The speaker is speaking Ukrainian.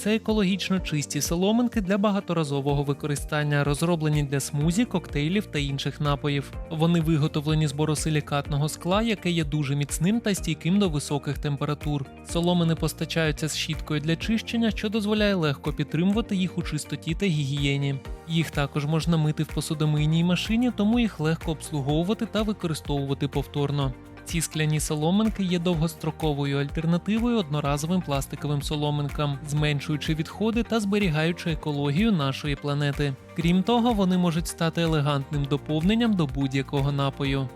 Це екологічно чисті соломинки для багаторазового використання, розроблені для смузі, коктейлів та інших напоїв. Вони виготовлені з боросилікатного скла, яке є дуже міцним та стійким до високих температур. Соломини постачаються з щіткою для чищення, що дозволяє легко підтримувати їх у чистоті та гігієні. Їх також можна мити в посудомийній машині, тому їх легко обслуговувати та використовувати повторно. Ці скляні соломинки є довгостроковою альтернативою одноразовим пластиковим соломинкам, зменшуючи відходи та зберігаючи екологію нашої планети. Крім того, вони можуть стати елегантним доповненням до будь-якого напою.